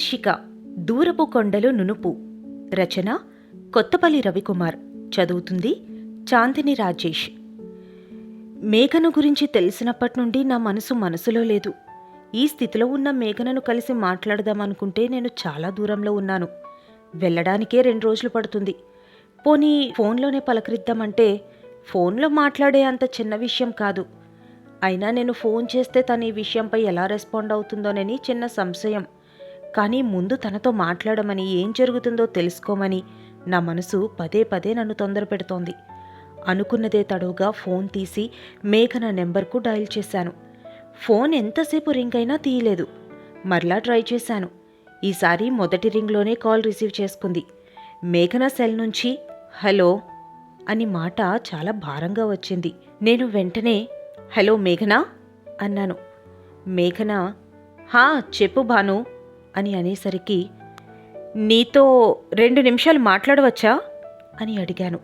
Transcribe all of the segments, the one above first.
శీర్షిక దూరపు కొండలు నునుపు రచన కొత్తపల్లి రవికుమార్. చదువుతుంది చాందిని రాజేష్. మేఘన గురించి తెలిసినప్పటి నుండి నా మనసు మనసులో లేదు. ఈ స్థితిలో ఉన్న మేఘనను కలిసి మాట్లాడదామనుకుంటే నేను చాలా దూరంలో ఉన్నాను. వెళ్ళడానికే రెండు రోజులు పడుతుంది. పోనీ ఫోన్లోనే పలకరిద్దామంటే ఫోన్లో మాట్లాడే అంత చిన్న విషయం కాదు. అయినా నేను ఫోన్ చేస్తే తను ఈ విషయంపై ఎలా రెస్పాండ్ అవుతుందోనని చిన్న సంశయం. కానీ ముందు తనతో మాట్లాడమని ఏం జరుగుతుందో తెలుసుకోమని నా మనసు పదే పదే నన్ను తొందర పెడుతోంది. అనుకున్నదే తడవుగా ఫోన్ తీసి మేఘన నెంబర్కు డయల్ చేశాను. ఫోన్ ఎంతసేపు రింగ్ అయినా తీయలేదు. మరలా ట్రై చేశాను. ఈసారి మొదటి రింగ్లోనే కాల్ రిసీవ్ చేసుకుంది. మేఘన సెల్ నుంచి హలో అని మాట చాలా భారంగా వచ్చింది. నేను వెంటనే హలో మేఘనా? అన్నాను. మేఘన హా చెప్పు భాను. అని అనేసరికి నీతో రెండు నిమిషాలు మాట్లాడవచ్చా? అని అడిగాను.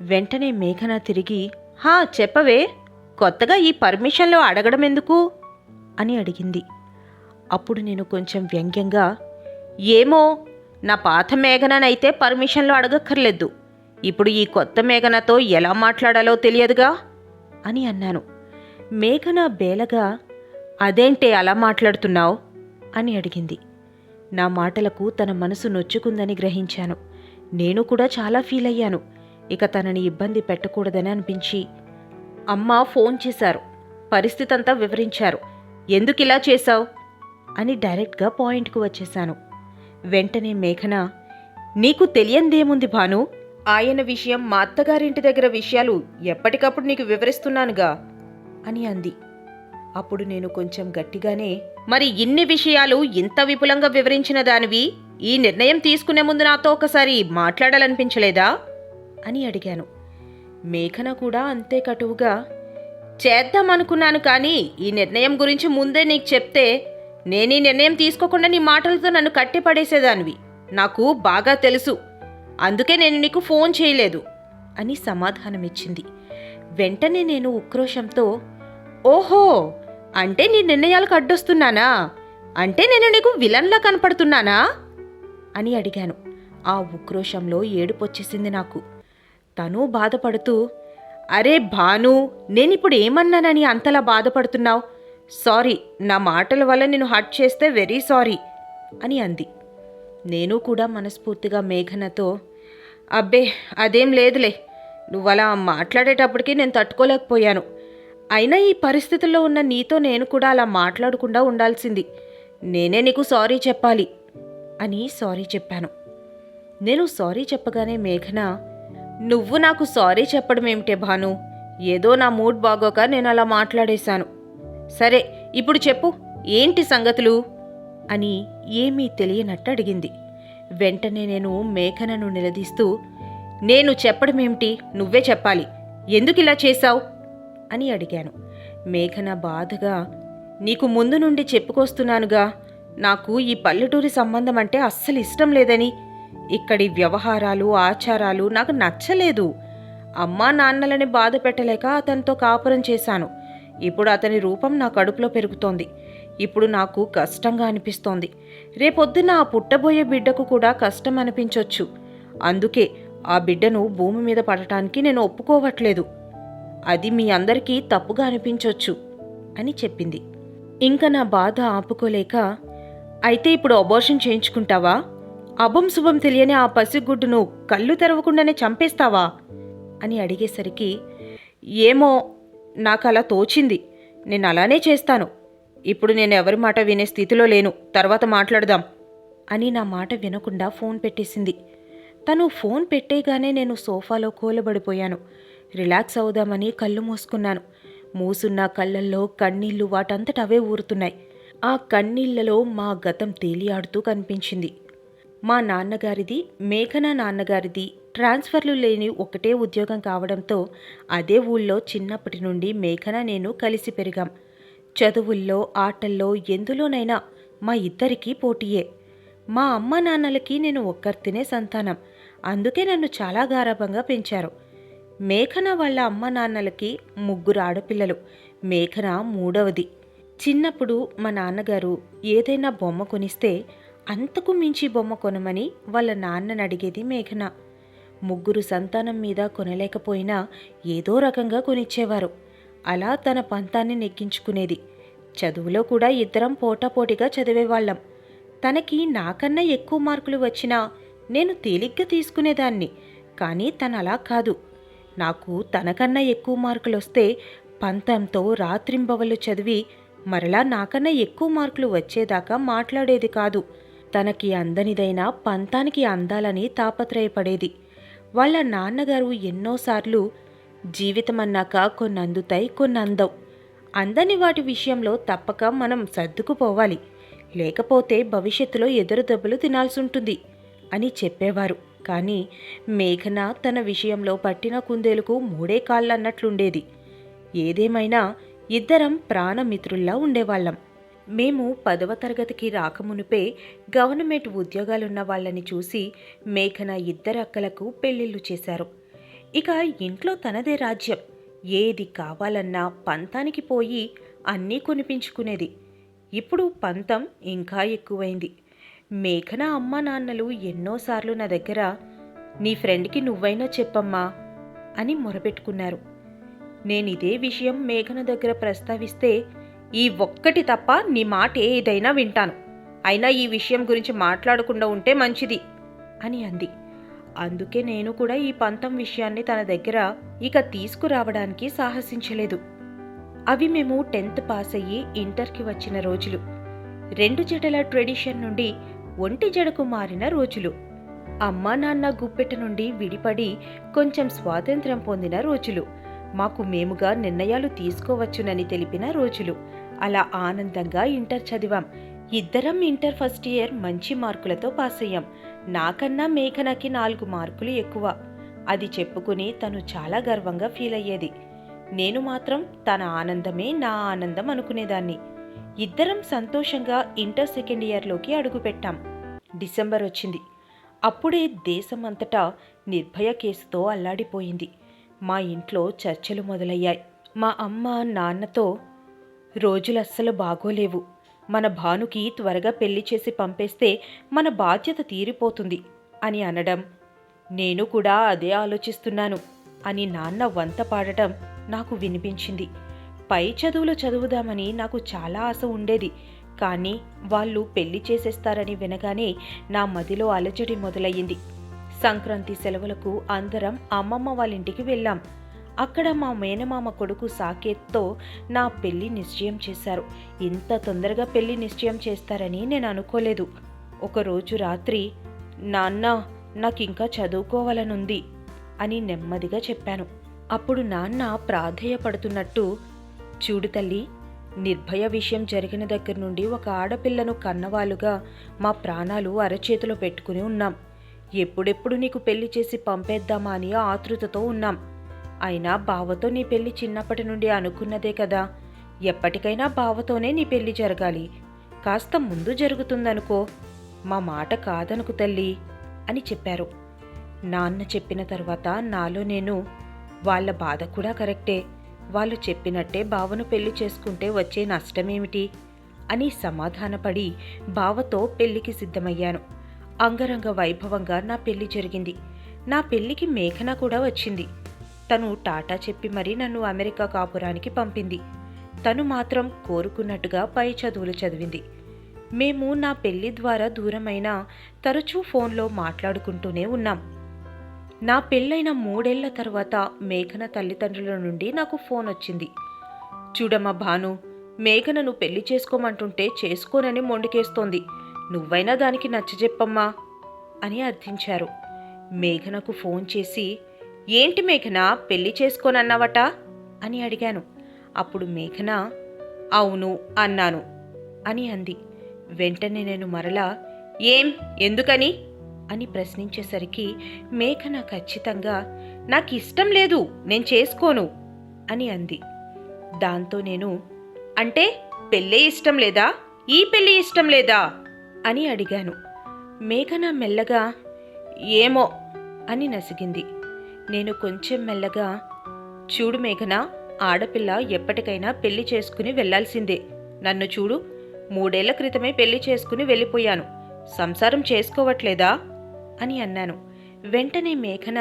వెంటనే మేఘన తిరిగి హా చెప్పవే కొత్తగా ఈ పర్మిషన్లో అడగడం ఎందుకు? అని అడిగింది. అప్పుడు నేను కొంచెం వ్యంగ్యంగా ఏమో నా పాత మేఘననైతే పర్మిషన్లో అడగక్కర్లేదు. ఇప్పుడు ఈ కొత్త మేఘనతో ఎలా మాట్లాడాలో తెలియదుగా? అని అన్నాను. మేఘన బేలగా అదేంటే అలా మాట్లాడుతున్నావు? అని అడిగింది. నా మాటలకు తన మనసు నొచ్చుకుందని గ్రహించాను. నేను కూడా చాలా ఫీల్ అయ్యాను. ఇక తనని ఇబ్బంది పెట్టకూడదని అనిపించి అమ్మ ఫోన్ చేశారు. పరిస్థితి అంతా వివరించారు. ఎందుకు ఇలా చేశావు? అని డైరెక్ట్గా పాయింట్కు వచ్చేశాను. వెంటనే మేఘన నీకు తెలియందేముంది భాను? ఆయన విషయం మా అత్తగారింటి దగ్గర విషయాలు ఎప్పటికప్పుడు నీకు వివరిస్తున్నానుగా? అని అంది. అప్పుడు నేను కొంచెం గట్టిగానే మరి ఇన్ని విషయాలు ఇంత విపులంగా వివరించిన దానివి ఈ నిర్ణయం తీసుకునే ముందు నాతో ఒకసారి మాట్లాడాలనిపించలేదా? అని అడిగాను. మేఘన కూడా అంతే కటువుగా చేద్దామనుకున్నాను కానీ ఈ నిర్ణయం గురించి ముందే నీకు చెప్తే నేను ఈ నిర్ణయం తీసుకోకుండా నీ మాటలతో నన్ను కట్టిపడేసేదానివి. నాకు బాగా తెలుసు. అందుకే నేను నీకు ఫోన్ చేయలేదు. అని సమాధానమిచ్చింది. వెంటనే నేను ఉక్రోషంతో ఓహో! అంటే నీ నిర్ణయాలకు అడ్డొస్తున్నానా? అంటే నేను నీకు విలన్లా కనపడుతున్నానా? అని అడిగాను. ఆ ఉక్రోషంలో ఏడుపొచ్చేసింది నాకు. తను బాధపడుతూ అరే భాను నేనిప్పుడు ఏమన్నానని అంతలా బాధపడుతున్నావు? సారీ నా మాటల వల్ల నేను హర్ట్ చేస్తే వెరీ సారీ అని అంది. నేను కూడా మనస్ఫూర్తిగా మేఘనతో అబ్బే అదేం లేదులే. నువ్వు అలా మాట్లాడేటప్పటికి నేను తట్టుకోలేకపోయాను. అయినా ఈ పరిస్థితుల్లో ఉన్న నీతో నేను కూడా అలా మాట్లాడకుండా ఉండాల్సింది. నేనే నీకు సారీ చెప్పాలి అని సారీ చెప్పాను. నేను సారీ చెప్పగానే మేఘన నువ్వు నాకు సారీ చెప్పడం ఏమిటే భాను? ఏదో నా మూడ్ బాగోక నేను అలా మాట్లాడేశాను. సరే ఇప్పుడు చెప్పు ఏంటి సంగతులు? అని ఏమీ తెలియనట్టు అడిగింది. వెంటనే నేను మేఘనను నిలదీస్తూ నేను చెప్పడమేమిటి? నువ్వే చెప్పాలి. ఎందుకు ఇలా చేశావు? అని అడిగాను. మేఘన బాధగా నీకు ముందు నుండి చెప్పుకొస్తున్నానుగా నాకు ఈ పల్లెటూరి సంబంధం అంటే అస్సలు ఇష్టం లేదని. ఇక్కడి వ్యవహారాలు ఆచారాలు నాకు నచ్చలేదు. అమ్మా నాన్నలని బాధ పెట్టలేక అతనితో కాపురం చేశాను. ఇప్పుడు అతని రూపం నా కడుపులో పెరుగుతోంది. ఇప్పుడు నాకు కష్టంగా అనిపిస్తోంది. రేపొద్దున ఆ పుట్టబోయే బిడ్డకు కూడా కష్టం అనిపించొచ్చు. అందుకే ఆ బిడ్డను భూమి మీద పడటానికి నేను ఒప్పుకోవట్లేదు. అది మీ అందరికీ తప్పుగా అనిపించవచ్చు అని చెప్పింది. ఇంకా నా బాధ ఆపుకోలేక అయితే ఇప్పుడు అబోర్షన్ చేయించుకుంటావా? అభం శుభం తెలియని ఆ పసిగుడ్డును కళ్ళు తెరవకుండానే చంపేస్తావా? అని అడిగేసరికి ఏమో నాకు అలా తోచింది. నేను అలానే చేస్తాను. ఇప్పుడు నేను ఎవరి మాట వినే స్థితిలో లేను. తర్వాత మాట్లాడదాం. అని నా మాట వినకుండా ఫోన్ పెట్టేసింది. తను ఫోన్ పెట్టేగానే నేను సోఫాలో కూలబడిపోయాను. రిలాక్స్ అవుదామని కళ్ళు మూసుకున్నాను. మూసున్న కళ్ళల్లో కన్నీళ్ళు వాటంతట అవే ఊరుతున్నాయి. ఆ కన్నీళ్ళలో మా గతం తేలియాడుతూ కనిపించింది. మా నాన్నగారిది మేఘన నాన్నగారిది ట్రాన్స్ఫర్లు లేని ఒకటే ఉద్యోగం కావడంతో అదే ఊళ్ళో చిన్నప్పటి నుండి మేఘన నేను కలిసి పెరిగాం. చదువుల్లో ఆటల్లో ఎందులోనైనా మా ఇద్దరికీ పోటీయే. మా అమ్మ నాన్నలకి నేను ఒక్కర్తినే సంతానం. అందుకే నన్ను చాలా గారాభంగా పెంచారు. మేఘన వాళ్ళ అమ్మ నాన్నలకి ముగ్గురు ఆడపిల్లలు. మేఘన మూడవది. చిన్నప్పుడు మా నాన్నగారు ఏదైనా బొమ్మ కొనిస్తే అంతకు మించి బొమ్మ కొనమని వాళ్ళ నాన్నని అడిగేది మేఘన. ముగ్గురు సంతానం మీద కొనలేకపోయినా ఏదో రకంగా కొనిచ్చేవారు. అలా తన పంతాన్ని నెక్కించుకునేది చదువులో కూడా ఇద్దరం పోటాపోటీగా చదివేవాళ్ళం. తనకి నాకన్నా ఎక్కువ మార్కులు వచ్చినా నేను తేలిగ్గా తీసుకునేదాన్ని. కానీ తను అలా కాదు. నాకు తనకన్నా ఎక్కువ మార్కులు వస్తే పంతంతో రాత్రింబవళ్ళు చదివి మరలా నాకన్నా ఎక్కువ మార్కులు వచ్చేదాకా మాట్లాడేది కాదు. తనకి అందనిదైనా పంతానికి అందాలని తాపత్రయపడేది. వాళ్ళ నాన్నగారు ఎన్నోసార్లు జీవితం అన్నాక కొన్ని అందుతాయి కొన్ని అందవు అందని వాటి విషయంలో తప్పక మనం సర్దుకుపోవాలి. లేకపోతే భవిష్యత్తులో ఎదురు దెబ్బలు తినాల్సి ఉంటుంది అని చెప్పేవారు. కానీ మేఘన తన విషయంలో పట్టిన కుందేలుకు మూడే కాళ్ళన్నట్లుండేది. ఏదేమైనా ఇద్దరం ప్రాణమిత్రుల్లా ఉండేవాళ్ళం. మేము పదవ తరగతికి రాకమునుపే గవర్నమెంట్ ఉద్యోగాలున్న వాళ్ళని చూసి మేఘన ఇద్దరు అక్కలకు పెళ్ళిళ్ళు చేశారు. ఇక ఇంట్లో తనదే రాజ్యం. ఏది కావాలన్నా పంతానికి పోయి అన్నీ కొనిపించుకునేది. ఇప్పుడు పంతం ఇంకా ఎక్కువైంది. మేఘన అమ్మ నాన్నలు ఎన్నోసార్లు నా దగ్గర నీ ఫ్రెండ్కి నువ్వైనా చెప్పమ్మా అని మొరపెట్టుకున్నారు. నేను ఇదే విషయం మేఘన దగ్గర ప్రస్తావిస్తే ఈ ఒక్కటి తప్ప నీ మాట ఏదైనా వింటాను. అయినా ఈ విషయం గురించి మాట్లాడకుండా ఉంటే మంచిది అని అంది. అందుకే నేను కూడా ఈ పంతం విషయాన్ని తన దగ్గర ఇక తీసుకురావడానికి సాహసించలేదు. అవి మేము టెన్త్ పాస్ అయ్యి ఇంటర్కి వచ్చిన రోజులు. రెండు జడల ట్రెడిషన్ నుండి ఒంటి జడకు మారిన రోజులు. అమ్మా నాన్న గుప్పెట నుండి విడిపడి కొంచెం స్వాతంత్ర్యం పొందిన రోజులు. మాకు మేముగా నిర్ణయాలు తీసుకోవచ్చునని తెలిపిన రోజులు. అలా ఆనందంగా ఇంటర్ చదివాం. ఇద్దరం ఇంటర్ ఫస్ట్ ఇయర్ మంచి మార్కులతో పాస్ అయ్యాం నాకన్నా మేఘనకి నాలుగు మార్కులు ఎక్కువ. అది చెప్పుకుని తను చాలా గర్వంగా ఫీల్ అయ్యేది నేను మాత్రం తన ఆనందమే నా ఆనందం అనుకునేదాన్ని. ఇద్దరం సంతోషంగా ఇంటర్ సెకండ్ ఇయర్లోకి అడుగుపెట్టాం. డిసెంబర్ వచ్చింది. అప్పుడే దేశమంతటా నిర్భయ కేసుతో అల్లాడిపోయింది. మా ఇంట్లో చర్చలు మొదలయ్యాయి. మా అమ్మ నాన్నతో రోజులు అస్సలు బాగోలేవు. మన భానుకి త్వరగా పెళ్ళి చేసి పంపేస్తే మన బాధ్యత తీరిపోతుంది అని అనడం. నేను కూడా అదే ఆలోచిస్తున్నాను అని నాన్న వంత పాడటం నాకు వినిపించింది. పై చదువులు చదువుదామని నాకు చాలా ఆశ ఉండేది. కానీ వాళ్ళు పెళ్ళి చేసేస్తారని వినగానే నా మదిలో అలజడి మొదలయ్యింది. సంక్రాంతి సెలవులకు అందరం అమ్మమ్మ వాళ్ళ ఇంటికి వెళ్ళాం. అక్కడ మా మేనమామ కొడుకు సాకేత్తో నా పెళ్ళి నిశ్చయం చేశారు. ఇంత తొందరగా పెళ్ళి నిశ్చయం చేస్తారని నేను అనుకోలేదు. ఒకరోజు రాత్రి నాన్న నాకింకా చదువుకోవాలనుంది అని నెమ్మదిగా చెప్పాను. అప్పుడు నాన్న ప్రాధేయపడుతున్నట్టు చూడు తల్లి నిర్భయ విషయం జరిగిన దగ్గర నుండి ఒక ఆడపిల్లను కన్నవాలుగా మా ప్రాణాలు అరచేతిలో పెట్టుకుని ఉన్నాం. ఎప్పుడెప్పుడు నీకు పెళ్ళి చేసి పంపేద్దామా అని ఆతృతతో ఉన్నాం. అయినా బావతో నీ పెళ్ళి చిన్నప్పటి నుండి అనుకున్నదే కదా. ఎప్పటికైనా బావతోనే నీ పెళ్ళి జరగాలి. కాస్త ముందు జరుగుతుందనుకో. మా మాట కాదనుకు తల్లి అని చెప్పారు. నాన్న చెప్పిన తర్వాత నాలో నేను వాళ్ళ బాధ కూడా కరెక్టే. వాళ్ళు చెప్పినట్టే బావను పెళ్ళి చేసుకుంటే వచ్చే నష్టమేమిటి? అని సమాధానపడి బావతో పెళ్ళికి సిద్ధమయ్యాను. అంగరంగ వైభవంగా నా పెళ్ళి జరిగింది. నా పెళ్ళికి మేఘన కూడా వచ్చింది. తను టాటా చెప్పి మరీ నన్ను అమెరికా కాపురానికి పంపింది. తను మాత్రం కోరుకున్నట్టుగా పై చదువులు చదివింది. మేము నా పెళ్ళి ద్వారా దూరమైన తరచూ ఫోన్లో మాట్లాడుకుంటూనే ఉన్నాం. నా పెళ్ళైన మూడేళ్ళ తర్వాత మేఘన తల్లిదండ్రుల నుండి నాకు ఫోన్ వచ్చింది. చూడమ్మా భాను మేఘనను పెళ్ళి చేసుకోమంటుంటే చేసుకోనని మొండికేస్తోంది. నువ్వైనా దానికి నచ్చజెప్పమ్మా అని అర్థించారు. మేఘనకు ఫోన్ చేసి ఏంటి మేఘన పెళ్ళి చేసుకోనన్నావట? అని అడిగాను. అప్పుడు మేఘన అవును అన్నాను అని అంది. వెంటనే నేను మరలా ఏం? ఎందుకని? అని ప్రశ్నించేసరికి మేఘన ఖచ్చితంగా నాకు ఇష్టం లేదు నేను చేసుకోను అని అంది. దాంతో నేను అంటే పెళ్ళే ఇష్టం లేదా? ఈ పెళ్ళి ఇష్టం లేదా? అని అడిగాను. మేఘన మెల్లగా ఏమో అని నసిగింది. నేను కొంచెం మెల్లగా చూడు మేఘన ఆడపిల్ల ఎప్పటికైనా పెళ్ళి చేసుకుని వెళ్ళాల్సిందే. నన్ను చూడు మూడేళ్ళ క్రితమే పెళ్ళి చేసుకుని వెళ్ళిపోయాను. సంసారం చేసుకోవట్లేదా? అని అన్నాను. వెంటనే మేఘన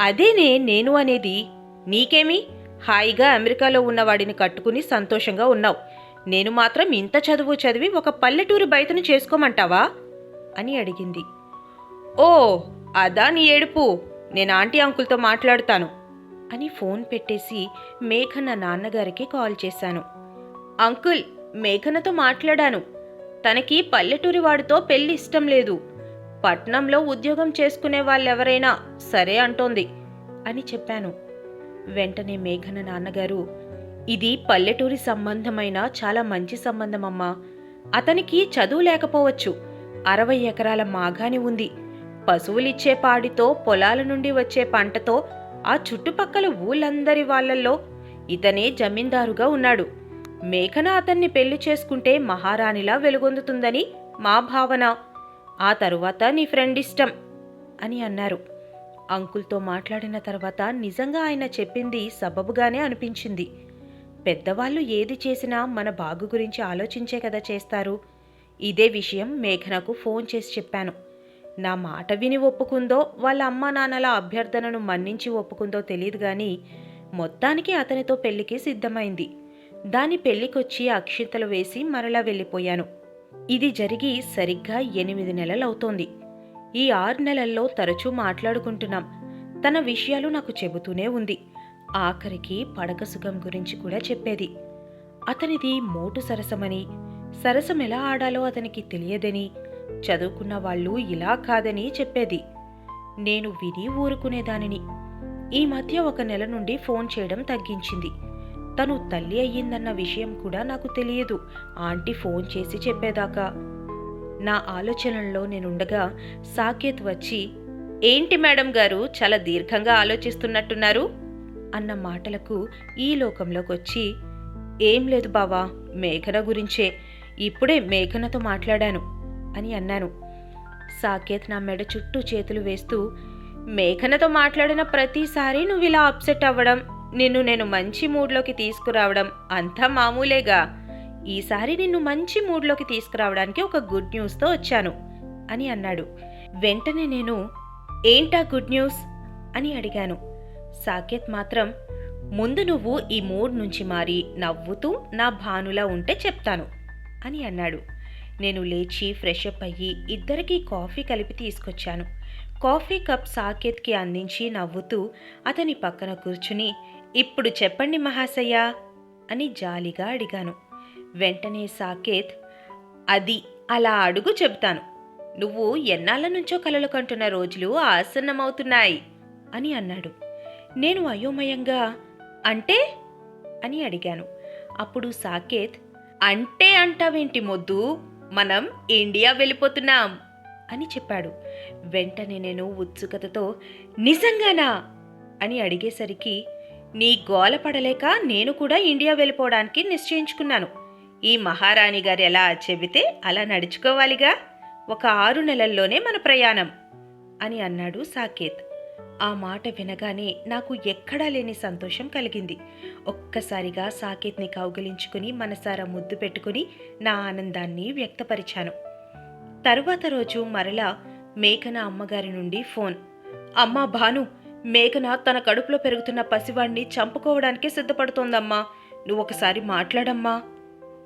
అదేనే నేను అనేది? నీకేమి? హాయిగా అమెరికాలో ఉన్నవాడిని కట్టుకుని సంతోషంగా ఉన్నావు. నేను మాత్రం ఇంత చదువు చదివి ఒక పల్లెటూరి బయటను చేసుకోమంటావా? అని అడిగింది. ఓ అదా నీ ఏడుపు. నేను ఆంటీ అంకుల్తో మాట్లాడుతాను. అని ఫోన్ పెట్టేసి మేఘన నాన్నగారికి కాల్ చేశాను. అంకుల్ మేఘనతో మాట్లాడాను. తనకి పల్లెటూరి వాడితో పెళ్ళి ఇష్టం లేదు. పట్నంలో ఉద్యోగం చేసుకునే వాళ్ళెవరైనా సరే అంటోంది అని చెప్పాను. వెంటనే మేఘన నాన్నగారు ఇది పల్లెటూరి సంబంధమైన చాలా మంచి సంబంధం అమ్మా అతనికి చదువు లేకపోవచ్చు. అరవై ఎకరాల మాగాని ఉంది. పశువులిచ్చే పాడితో పొలాల నుండి వచ్చే పంటతో ఆ చుట్టుపక్కల ఊళ్ళందరి వాళ్ళల్లో ఇతనే జమీందారుగా ఉన్నాడు. మేఘన అతన్ని పెళ్ళి చేసుకుంటే మహారాణిలా వెలుగొందుతుందని మా భావన. ఆ తరువాత నీ ఫ్రెండ్ ఇష్టం అని అన్నారు. అంకుల్తో మాట్లాడిన తర్వాత నిజంగా ఆయన చెప్పింది సబబుగానే అనిపించింది. పెద్దవాళ్ళు ఏది చేసినా మన బాగు గురించి ఆలోచించే కదా చేస్తారు. ఇదే విషయం మేఘనకు ఫోన్ చేసి చెప్పాను. నా మాట విని ఒప్పుకుందో వాళ్ళ అమ్మా నాన్నల అభ్యర్థనను మన్నించి ఒప్పుకుందో తెలియదు గాని మొత్తానికి అతనితో పెళ్ళికి సిద్ధమైంది. దాని పెళ్ళికొచ్చి అక్షింతలు వేసి మరలా వెళ్ళిపోయాను. ఇది జరిగి సరిగ్గా ఎనిమిది నెలలవుతోంది. ఈ ఆరు నెలల్లో తరచూ మాట్లాడుకుంటున్నాం. తన విషయాలు నాకు చెబుతూనే ఉంది. ఆఖరికి పడక సుఖం గురించి కూడా చెప్పేది. అతనిది మోటు సరసమని సరసం ఎలా ఆడాలో అతనికి తెలియదని చదువుకున్న వాళ్ళు ఇలా కాదని చెప్పేది. నేను విని ఊరుకునేదానిని. ఈ మధ్య ఒక నెల నుండి ఫోన్ చేయడం తగ్గించింది. తను తల్లి అయ్యిందన్న విషయం కూడా నాకు తెలియదు. ఆంటీ ఫోన్ చేసి చెప్పేదాకా. నా ఆలోచనల్లో నేనుండగా సాకేత్ వచ్చి ఏంటి మేడం గారు చాలా దీర్ఘంగా ఆలోచిస్తున్నట్టున్నారు? అన్న మాటలకు ఈ లోకంలోకి వచ్చి ఏం లేదు బావా మేఘన గురించే. ఇప్పుడే మేఘనతో మాట్లాడాను అని అన్నాను. సాకేత్ నా మెడ చుట్టూ చేతులు వేస్తూ మేఘనతో మాట్లాడిన ప్రతిసారి నువ్వు ఇలా అప్సెట్ అవ్వడం నిన్ను నేను మంచి మూడ్లోకి తీసుకురావడం అంతా మామూలేగా. ఈసారి నిన్ను మంచి మూడ్లోకి తీసుకురావడానికి ఒక గుడ్ న్యూస్తో వచ్చాను అని అన్నాడు. వెంటనే నేను ఏంటా గుడ్ న్యూస్? అని అడిగాను. సాకేత్ మాత్రం ముందు నువ్వు ఈ మూడ్ నుంచి మారి నవ్వుతూ నా భానులా ఉంటే చెప్తాను అని అన్నాడు. నేను లేచి ఫ్రెష్ అప్ అయ్యి ఇద్దరికీ కాఫీ కలిపి తీసుకొచ్చాను. కాఫీ కప్ సాకేత్కి అందించి నవ్వుతూ అతని పక్కన కూర్చుని ఇప్పుడు చెప్పండి మహాశయ్య అని జాలిగా అడిగాను. వెంటనే సాకేత్ అది అలా అడుగు చెబుతాను. నువ్వు ఎన్నాళ్ళ నుంచో కలలు కంటున్న రోజులు ఆసన్నమవుతున్నాయి అని అన్నాడు. నేను అయోమయంగా అంటే? అని అడిగాను. అప్పుడు సాకేత్ అంటే అంటావేంటి మొద్దు? మనం ఇండియా వెళ్ళిపోతున్నాం అని చెప్పాడు. వెంటనే నేను ఉత్సుకతతో నిజంగానా? అని అడిగేసరికి నీ గోల పడలేక నేను కూడా ఇండియా వెళ్ళిపోవడానికి నిశ్చయించుకున్నాను. ఈ మహారాణి గారు ఎలా చెబితే అలా నడుచుకోవాలిగా? ఒక ఆరు నెలల్లోనే మన ప్రయాణం అని అన్నాడు సాకేత్. ఆ మాట వినగానే నాకు ఎక్కడా లేని సంతోషం కలిగింది. ఒక్కసారిగా సాకేత్ని కౌగిలించుకుని మనసారా ముద్దు పెట్టుకుని నా ఆనందాన్ని వ్యక్తపరిచాను. తరువాత రోజు మరలా మేఘన అమ్మగారి నుండి ఫోన్. అమ్మా భాను మేఘన తన కడుపులో పెరుగుతున్న పసివాణ్ణి చంపుకోవడానికే సిద్ధపడుతోందమ్మా. నువ్వు ఒకసారి మాట్లాడమ్మా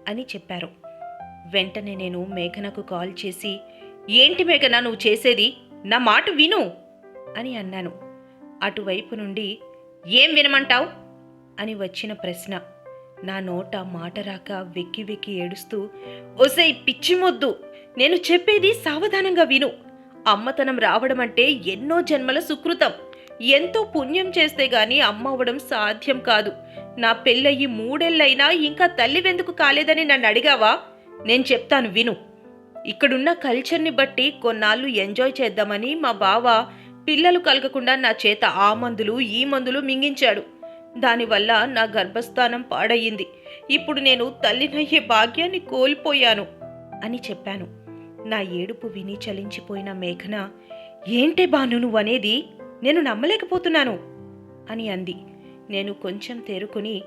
అని చెప్పారు. వెంటనే నేను మేఘనకు కాల్ చేసి ఏంటి మేఘన నువ్వు చేసేది? నా మాట విను అని అన్నాను. అటువైపు నుండి ఏం వినమంటావు? అని వచ్చిన ప్రశ్న. నా నోట మాట రాక వెక్కి వెక్కి ఏడుస్తూ ఒసై పిచ్చి మొద్దు నేను చెప్పేది సావధానంగా విను. అమ్మతనం రావడం అంటే ఎన్నో జన్మల సుకృతం. ఎంతో పుణ్యం చేస్తే గాని అమ్మ అవ్వడం సాధ్యం కాదు. నా పెళ్ళయి మూడేళ్ళైనా ఇంకా తల్లి వెందుకు కాలేదని నన్ను అడిగావా? నేను చెప్తాను విను. ఇక్కడున్న కల్చర్ని బట్టి కొన్నాళ్ళు ఎంజాయ్ చేద్దామని మా బావ పిల్లలు కలగకుండా నా చేత ఆ మందులు ఈ మందులు మింగించాడు. దానివల్ల నా గర్భస్థానం పాడయింది ఇప్పుడు నేను తల్లినయ్యే భాగ్యాన్ని కోల్పోయాను అని చెప్పాను. నా ఏడుపు విని చలించిపోయిన మేఘన ఏంటే బాను నువ్వనేది? నేను నమ్మలేకపోతున్నాను అని అంది. నేను కొంచెం తేరుకుని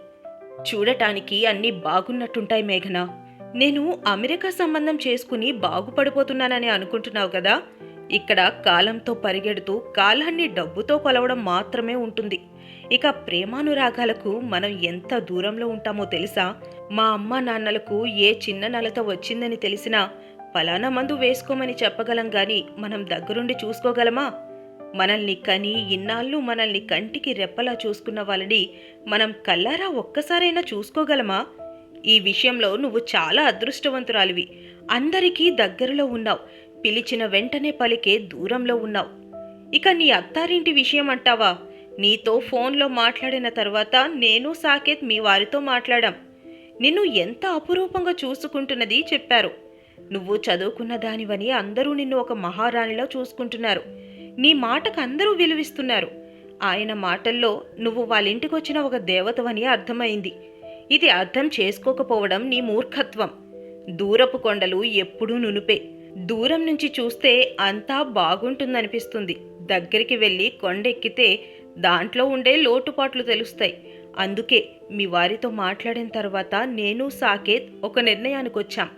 చూడటానికి అన్నీ బాగున్నట్టుంటాయి మేఘన. నేను అమెరికా సంబంధం చేసుకుని బాగుపడిపోతున్నానని అనుకుంటున్నావు కదా? ఇక్కడ కాలంతో పరిగెడుతూ కాలాన్ని డబ్బుతో కొలవడం మాత్రమే ఉంటుంది. ఇక ప్రేమానురాగాలకు మనం ఎంత దూరంలో ఉంటామో తెలుసా? మా అమ్మ నాన్నలకు ఏ చిన్న నలత వచ్చిందని తెలిసినా ఫలానా మందు వేసుకోమని చెప్పగలం గాని మనం దగ్గరుండి చూసుకోగలమా? మనల్ని కని ఇన్నాళ్ళు మనల్ని కంటికి రెప్పలా చూసుకున్న వాళ్ళని మనం కల్లారా ఒక్కసారైనా చూసుకోగలమా? ఈ విషయంలో నువ్వు చాలా అదృష్టవంతురాలివి. అందరికీ దగ్గరలో ఉన్నావు. పిలిచిన వెంటనే పలికే దూరంలో ఉన్నావు. ఇక నీ అత్తారింటి విషయం అంటావా? నీతో ఫోన్లో మాట్లాడిన తర్వాత నేను సాకేత్ మీ వారితో మాట్లాడాం. నిన్ను ఎంత అపురూపంగా చూసుకుంటున్నది చెప్పారు. నువ్వు చదువుకున్న దానివని అందరూ నిన్ను ఒక మహారాణిలో చూసుకుంటున్నారు. నీ మాటకు అందరూ విలువిస్తున్నారు. ఆయన మాటల్లో నువ్వు వాళ్ళింటికి వచ్చిన ఒక దేవతవని అర్థమైంది. ఇది అర్థం చేసుకోకపోవడం నీ మూర్ఖత్వం. దూరపు కొండలు ఎప్పుడూ నునుపే. దూరం నుంచి చూస్తే అంతా బాగుంటుందనిపిస్తుంది. దగ్గరికి వెళ్ళి కొండెక్కితే దాంట్లో ఉండే లోటుపాట్లు తెలుస్తాయి. అందుకే మీ వారితో మాట్లాడిన తర్వాత నేను సాకేత్ ఒక నిర్ణయానికి వచ్చాం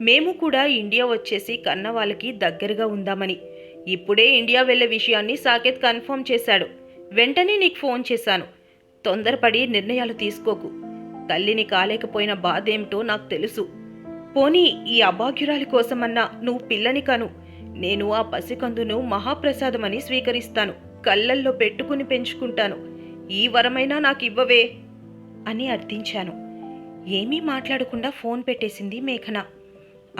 మేము కూడా ఇండియా వచ్చేసి కన్న వాళ్ళకి దగ్గరగా ఉందామని. ఇప్పుడే ఇండియా వెళ్ళే విషయాన్ని సాకేత్ కన్ఫర్మ్ చేశాడు. వెంటనే నీకు ఫోన్ చేశాను. తొందరపడి నిర్ణయాలు తీసుకోకు. తల్లిని కాలేకపోయిన బాధేమిటో నాకు తెలుసు. పోనీ ఈ అభాగ్యురాలి కోసమన్నా నువ్వు పిల్లని కను. నేను ఆ పసికందును మహాప్రసాదమని స్వీకరిస్తాను. కళ్ళల్లో పెట్టుకుని పెంచుకుంటాను. ఈ వరమైనా నాకు ఇవ్వవే అని అర్థించాను. ఏమీ మాట్లాడకుండా ఫోన్ పెట్టేసింది మేఘన.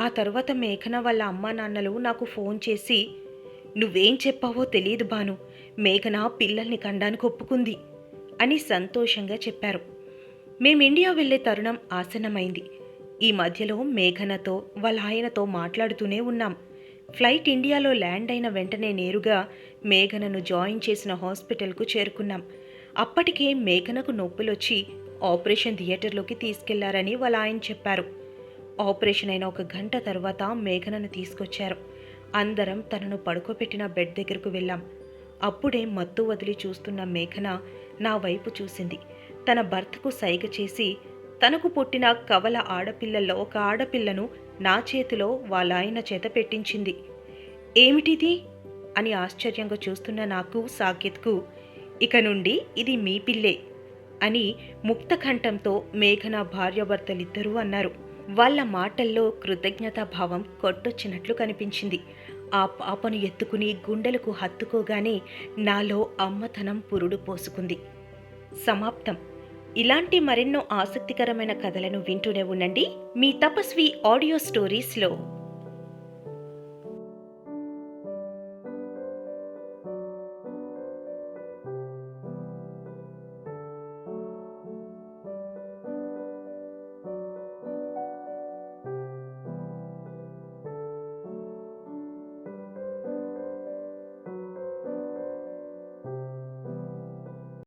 ఆ తర్వాత మేఘన వాళ్ళ అమ్మా నాన్నలు నాకు ఫోన్ చేసి నువ్వేం చెప్పావో తెలియదు బాను. మేఘన పిల్లల్ని కండానికి ఒప్పుకుంది అని సంతోషంగా చెప్పారు. మేం ఇండియా వెళ్ళే తరుణం ఆసన్నమైంది. ఈ మధ్యలో మేఘనతో వాళ్ళ ఆయనతో మాట్లాడుతూనే ఉన్నాం. ఫ్లైట్ ఇండియాలో ల్యాండ్ అయిన వెంటనే నేరుగా మేఘనను జాయిన్ చేసిన హాస్పిటల్కు చేరుకున్నాం. అప్పటికే మేఘనకు నొప్పులొచ్చి ఆపరేషన్ థియేటర్లోకి తీసుకెళ్ళారని వాళ్ళ ఆయన చెప్పారు. ఆపరేషన్ అయిన ఒక గంట తర్వాత మేఘనను తీసుకొచ్చారు. అందరం తనను పడుకోబెట్టిన బెడ్ దగ్గరకు వెళ్ళాం. అప్పుడే మత్తు వదిలి చూస్తున్న మేఘన నా వైపు చూసింది. తన భర్తకు సైగ చేసి తనకు పుట్టిన కవల ఆడపిల్లల్లో ఒక ఆడపిల్లను నా చేతిలో వాళ్ళ ఆయన చేత పెట్టించింది. ఏమిటిది? అని ఆశ్చర్యంగా చూస్తున్న నాకు సాకేత్కు ఇక నుండి ఇది మీ పిల్లే అని ముక్తకంఠంతో మేఘన భార్యాభర్తలిద్దరూ అన్నారు. వాళ్ళ మాటల్లో కృతజ్ఞతాభావం కొట్టొచ్చినట్లు కనిపించింది. ఆ పాపను ఎత్తుకుని గుండెలకు హత్తుకోగానే నాలో అమ్మతనం పురుడు పోసుకుంది. సమాప్తం. ఇలాంటి మరెన్నో ఆసక్తికరమైన కథలను వింటూనే ఉండండి. మీ తపస్వి ఆడియో స్టోరీస్లో.